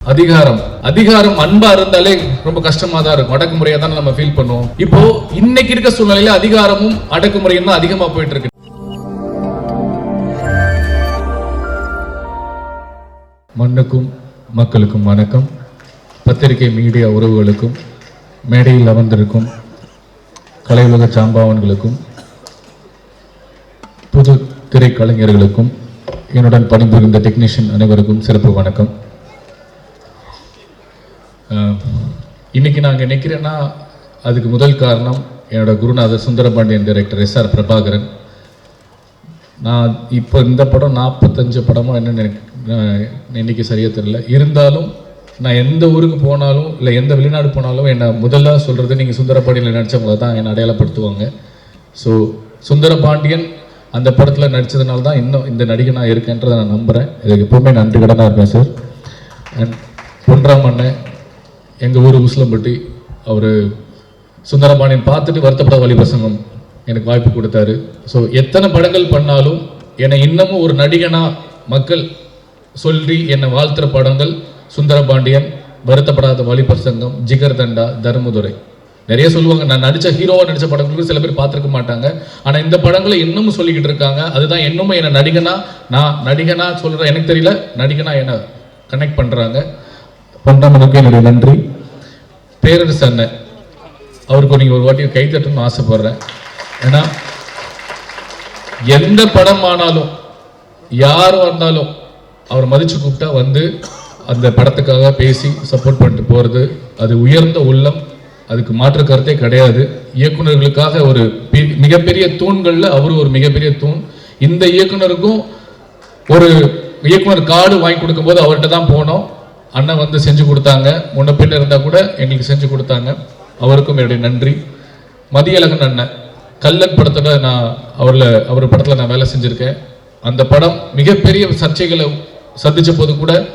அதிகாரம். அதிகாரம் அன்பா இருந்தாலே ரொம்ப கஷ்டமா தான் இருக்கும். அடக்குமுறையா தான் நம்ம ஃபீல் பண்ணுவோம். இப்போ இன்னைக்கு இருக்க சூழ்நிலையில அதிகாரமும் அடக்குமுறையும் தான் அதிகமா போயிட்டு இருக்கு மண்ணுக்கும் மக்களுக்கும் வணக்கம். பத்திரிகை மீடியா உறவுகளுக்கும் மேடையில் அமர்ந்திருக்கும் கலையுலக சாம்பாவன்களுக்கும் புது திரைக்கலைஞர்களுக்கும் என்னுடன் பணிபுரிந்த டெக்னீஷியன் அனைவருக்கும் சிறப்பு வணக்கம். இன்றைக்கி நாங்கள் நான் நிற்கிறேன்னா அதுக்கு முதல் காரணம் என்னோட குருநாதர் Sundarapandian director S R Prabhakaran. நான் இப்போ இந்த படம் நாற்பத்தஞ்சு படமோ என்னன்னு எனக்கு சரியாக தெரியல. இருந்தாலும் நான் எந்த ஊருக்கு போனாலும் இல்லை எந்த வெளிநாடு போனாலும் என்னை முதல்ல சொல்கிறது நீங்கள் சுந்தரபாண்டியனில் நடித்தவங்கள தான் என்னை அடையாளப்படுத்துவாங்க. ஸோ சுந்தரபாண்டியன் அந்த படத்தில் நடித்ததுனால தான் இன்னும் இந்த நடிகை நான் இருக்கேன்றதை நான் நம்புகிறேன் இதுக்கு எப்போவுமே நன்றி கடனாக இருப்பேன் சார் அண்ட் பொன்ராம் அண்ணன் எங்கள் ஊர் உசிலம்பட்டி அவர் சுந்தரபாண்டியன் பார்த்துட்டு வருத்தப்பட வழி பிரசங்கம் எனக்கு வாய்ப்பு கொடுத்தாரு. ஸோ எத்தனை படங்கள் பண்ணாலும் என்னை இன்னமும் ஒரு நடிகனாக மக்கள் சொல்லி என்னை வாழ்த்துற படங்கள் சுந்தரபாண்டியன் வருத்தப்படாத வழி பிரசங்கம் ஜிகர் தண்டா தர்மதுரை. நிறைய சொல்லுவாங்க நான் நடித்த ஹீரோவாக நடித்த படங்களுக்கு சில பேர் பார்த்துருக்க மாட்டாங்க. ஆனால் இந்த படங்களை இன்னமும் சொல்லிக்கிட்டு இருக்காங்க. அதுதான் இன்னமும் என்னை நடிகனா நான் நடிகனா சொல்கிறேன் எனக்கு தெரியல நடிகனா என்ன கனெக்ட் பண்ணுறாங்க பண்றவனுக்கு என்னுடைய நன்றி. பேரரசு அண்ணன் அவருக்கு நீங்கள் ஒரு வாட்டி கை தட்டணும்னு ஆசைப்படுறேன். ஏன்னா எந்த படம் ஆனாலும் யார் வந்தாலும் அவரை மதித்து கூப்பிட்டா வந்து அந்த படத்துக்காக பேசி சப்போர்ட் பண்ணிட்டு போகிறது அது உயர்ந்த உள்ளம் அதுக்கு மாற்று கருத்தே கிடையாது. இயக்குனர்களுக்காக ஒரு மிகப்பெரிய தூண்களில் அவரும் ஒரு மிகப்பெரிய தூண். இந்த இயக்குனருக்கும் ஒரு இயக்குனர் கார்டு வாங்கி கொடுக்கும்போது அவர்கிட்ட தான் போனோம். அண்ணன் வந்து செஞ்சு கொடுத்தாங்க. முன்ன பின்ன இருந்தால் கூட எங்களுக்கு செஞ்சு கொடுத்தாங்க. அவருக்கும் என்னுடைய நன்றி. மதியழகன் அண்ணன் கல்லன் படத்தில் நான் அவரில் அவர் படத்தில் நான் வேலை செஞ்சுருக்கேன். அந்த படம் மிகப்பெரிய சர்ச்சைகளை சந்தித்த போது கூட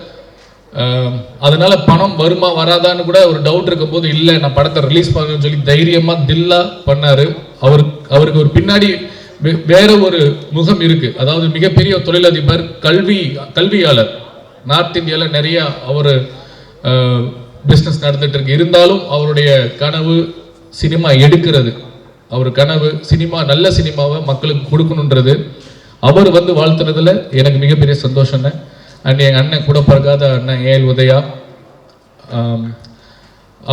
அதனால் அதனால பணம் வருமா வராதான்னு கூட ஒரு டவுட் இருக்கும் போது இல்லை நான் படத்தை ரிலீஸ் பண்ணணும்னு சொல்லி தைரியமாக தில்லா பண்ணாரு. அவருக்கு அவருக்கு ஒரு பின்னாடி வே- வேற ஒரு முகம் இருக்கு. அதாவது மிகப்பெரிய தொழிலதிபர் கல்வி கல்வியாளர். நார்த் இந்தியாவில் நிறையா அவர் பிஸ்னஸ் நடந்துட்டு இருக்கு. இருந்தாலும் அவருடைய கனவு சினிமா எடுக்கிறது. அவர் கனவு சினிமா நல்ல சினிமாவை மக்களுக்கு கொடுக்கணுன்றது அவர் வந்து வாழ்த்துறதுல எனக்கு மிகப்பெரிய சந்தோஷம் அண்ட் எங்கள் அண்ணன் கூட பிறக்காத அண்ணன் ஏஎல் உதயா.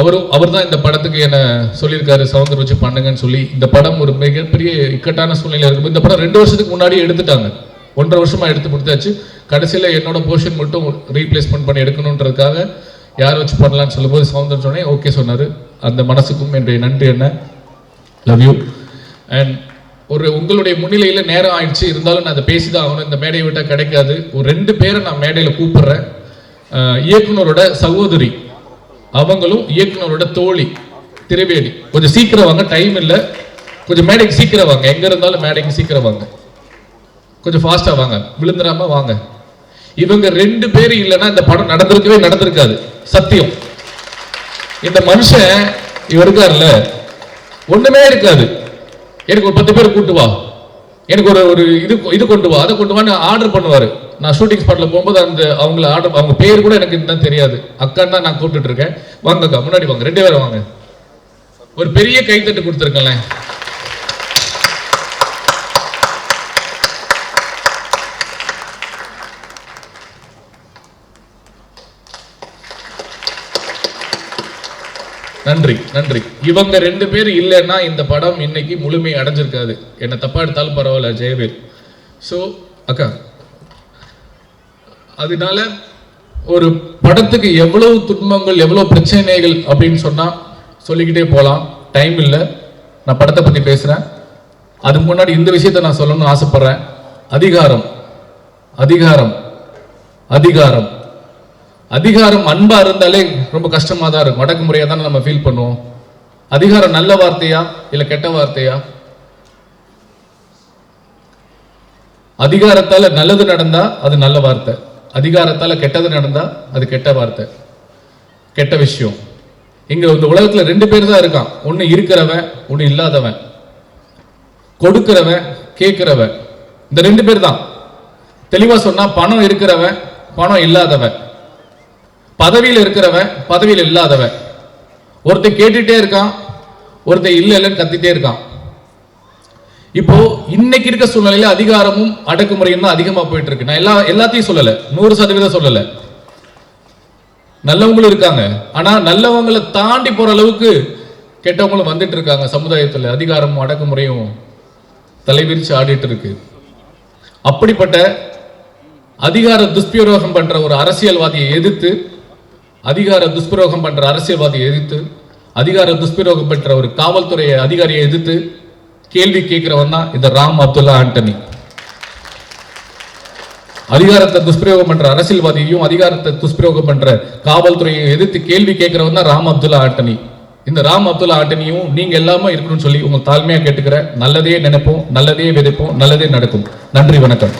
அவரும் அவர் தான் இந்த படத்துக்கு என்னை சொல்லியிருக்காரு சவுந்தர் வச்சு பண்ணுங்கன்னு சொல்லி. இந்த படம் ஒரு மிகப்பெரிய இக்கட்டான சூழ்நிலை இருக்கும் இந்த படம் ரெண்டு வருஷத்துக்கு முன்னாடி எடுத்துட்டாங்க. ஒன்றரை வருஷமாக எடுத்து முடித்தாச்சு கடைசியில் என்னோட போர்ஷன் மட்டும் ரீப்ளேஸ்மெண்ட் பண்ணி எடுக்கணுன்றதுக்காக யார் வச்சு பண்ணலான்னு சொல்லும்போது சவுந்தர் சொன்னேன் ஓகே சொன்னார். அந்த மனசுக்கும் என்னுடைய நன்றி என்ன? லவ் யூ அண்ட் ஒரு உங்களுடைய முன்னிலையில் நேரம் ஆயிடுச்சு. இருந்தாலும் நான் அதை பேசிதான் ஆகணும். இந்த மேடையை விட்டால் கிடைக்காது. ஒரு ரெண்டு பேரை நான் மேடையில் கூப்பிடுறேன். இயக்குனரோட சகோதரி அவங்களும் இயக்குனரோட தோழி திரைவேடி கொஞ்சம் சீக்கிரம் வாங்க டைம் இல்லை. கொஞ்சம் மேடைக்கு சீக்கிரம் வாங்க. எங்கே இருந்தாலும் மேடைக்கு சீக்கிரம் வாங்க. கொஞ்சம் ஃபாஸ்ட்டாக வாங்க. விழுந்துடாம வாங்க. இவங்க ரெண்டு பேரும் இல்லைன்னா இந்த படம் நடந்திருக்கவே நடந்திருக்காது. சத்தியம். இந்த மனுஷன் இவர் இருக்கார்ல ஒன்றுமே இருக்காது. எனக்கு ஒரு பத்து பேர் கூட்டு வா. எனக்கு ஒரு ஒரு இது இது கொண்டு வா அதை கொண்டு வான்னு ஆர்டர் பண்ணுவார். நான் ஷூட்டிங் ஸ்பாட்டில் போகும்போது அந்த அவங்கள ஆர்டர் அவங்க பேர் கூட எனக்கு இன்னும் தெரியாது. அக்கான்னு தான் நான் கூப்பிட்டுட்டு இருக்கேன். வாங்க அக்கா முன்னாடி வாங்க. ரெண்டு பேரும் வாங்க. ஒரு பெரிய கைத்தட்டு கொடுத்துருக்கேன் நன்றி நன்றி. இவங்க ரெண்டு பேர் இல்லைன்னா இந்த படம் இன்னைக்கு முழுமை அடைஞ்சிருக்காது. என்னை தப்பா எடுத்தாலும் பரவாயில்ல ஜெயவேல் ஸோ அக்கா அதனால ஒரு படத்துக்கு எவ்வளவு துன்பங்கள் எவ்வளவு பிரச்சனைகள் அப்படின்னு சொன்னா சொல்லிக்கிட்டே போகலாம் டைம் இல்லை. நான் படத்தை பத்தி பேசுறேன். அதுக்கு முன்னாடி இந்த விஷயத்த நான் சொல்லணும்னு ஆசைப்படுறேன். அதிகாரம். அதிகாரம். அதிகாரம். அதிகாரம் அன்பா இருந்தாலே ரொம்ப கஷ்டமா தான் இருக்கும். அடக்குமுறையா தானே நம்ம ஃபீல் பண்ணுவோம். அதிகாரம் நல்ல வார்த்தையா இல்ல கெட்ட வார்த்தையா? அதிகாரத்தால நல்லது நடந்தா அது நல்ல வார்த்தை. அதிகாரத்தால கெட்டது நடந்தா அது கெட்ட வார்த்தை. கெட்ட விஷயம். இங்க இந்த உலகத்துல ரெண்டு பேர் தான் இருக்கான். ஒண்ணு இருக்கிறவன் ஒன்னு இல்லாதவன். கொடுக்கிறவன் கேட்கிறவன். இந்த ரெண்டு பேர் தான். தெளிவா சொன்னா பணம் இருக்கிறவன் பணம் இல்லாதவன். பதவியில் இருக்கிறவன் பதவியில் இல்லாதவன். ஒருத்தன் கேட்டுட்டே இருக்கான் ஒருத்தன் இல்லை இல்லைன்னு கத்திட்டே இருக்கான். இப்போ இன்னைக்கு இருக்க சூழ்நிலையில அதிகாரமும் அடக்குமுறையும் தான் அதிகமா போயிட்டு இருக்கு நான் எல்லா எல்லாத்தையும் சொல்லலை. நூறு சதவீதம் சொல்லலை. நல்லவங்களும் இருக்காங்க. ஆனா நல்லவங்களை தாண்டி போற அளவுக்கு கெட்டவங்களும் வந்துட்டு இருக்காங்க சமுதாயத்தில் அதிகாரமும் அடக்குமுறையும் தலைவிரிச்சு ஆடிட்டு இருக்கு அப்படிப்பட்ட அதிகார துஷ்பிரயோகம் பண்ற ஒரு அரசியல்வாதியை எதிர்த்து அதிகார துஷ்பிரயோகம் பண்ற அரசியல்வாதியை எதிர்த்து அதிகார துஷ்பிரயோகம் பெற்ற ஒரு காவல்துறை அதிகாரியை எதிர்த்து கேள்வி கேட்கிறவன் தான் இந்த ராம் அப்துல்லா ஆண்டனி. அதிகாரத்தை துஷ்பிரயோகம் பண்ற அரசியல்வாதியையும் அதிகாரத்தை துஷ்பிரயோகம் பண்ற காவல்துறையை எதிர்த்து கேள்வி கேட்கிறவன் தான் ராம் அப்துல்லா ஆண்டனி. இந்த ராம் அப்துல்லா ஆண்டனியும் நீங்க எல்லாமே இருக்கணும்னு சொல்லி உங்க தாழ்மையா கேட்டுக்கிற நல்லதே நினைப்போம் நல்லதே விதைப்போம் நல்லதே நடக்கும். நன்றி வணக்கம்.